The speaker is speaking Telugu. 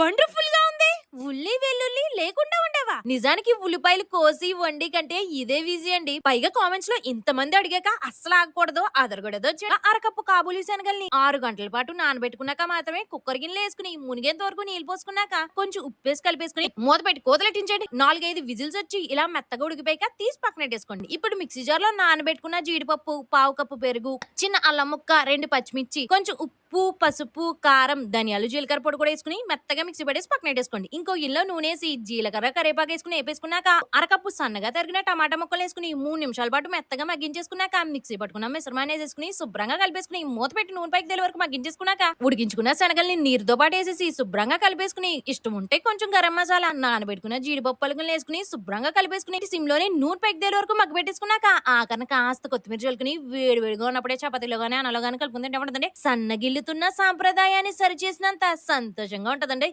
వండర్ఫుల్గా ఉంది. ఉల్లి వెల్లుల్లి లేకుండా ఉండవా? నిజానికి ఉల్లిపాయలు కోసి వండి కంటే ఇదే ఈజీ అండి. పైగా కామెంట్స్లో ఇంతమంది అడిగాక అస్సలు ఆగకూడదు అదరగడదో అరకప్పు కాబూలి శనగల్ని ఆరు గంటల పాటు నానబెట్టుకున్నాక మాత్రమే కుక్కర్ గిన్నెలు వేసుకుని మునిగేంత వరకు నీళ్ళు పోసుకున్నాక కొంచెం ఉప్పేసి కలిపేసుకుని మూత పెట్టి కోతలెట్టించండి. నాలుగైదు విజిల్స్ వచ్చి ఇలా మెత్తగా ఉడికిపోయాక తీసి పక్కనెట్టేసుకోండి ఇప్పుడు మిక్సీ జార్లో నానబెట్టుకున్న జీడిపప్పు పావు కప్పు పెరుగు చిన్న అల్లం ముక్క రెండు పచ్చిమిర్చి కొంచెం ఉప్పు ఉప్పు పసుపు కారం ధనియాలు జీలకర్ర పొడి కూడా వేసుకుని మెత్తగా మిక్సీ పడేసి పక్కన పెట్టేసుకోండి. ఇంకో ఇల్లో నూనేసి జీలకర్ర కరేపాకు వేసుకుని వేపేసుకున్నాక అరకప్పు సన్నగా తరిగిన టమాటా ముక్కలు వేసుకుని మూడు నిమిషాల పాటు మెత్తగా మగ్గించేసుకున్నాక మిక్సీ పట్టుకున్న మిశ్రమాన్ని వేసేసుకుని శుభ్రంగా కలిపేసుకుని మూత పెట్టి నూనె పైకి తెలి వరకు మగ్గించేసుకున్నాక ఉడికించుకున్న శనగల్ని నీరుతో పాటు వేసేసి శుభ్రంగా కలిపేసుకుని ఇష్టం ఉంటే కొంచెం గరం మసాలా నానబెట్టుకున్న జీడిపప్పు పలుకులు వేసుకుని శుభ్రంగా కలిపేసుకుని సిమ్లోనే నూనె పైకి తెలి వరకు మగ్గబెట్టేసుకున్నాక ఆకరణ కాస్త కొత్తిమీర చల్లుకుని వేడి వేడిగా ఉన్నప్పుడే చపాతీలో గానీ అనలో గానీ కలుపుకుంటే సన్నగిల్లు సన్నగిల్లుతున్న సాంప్రదాయాన్ని సరిచేసినంత సంతోషంగా ఉంటుందండి.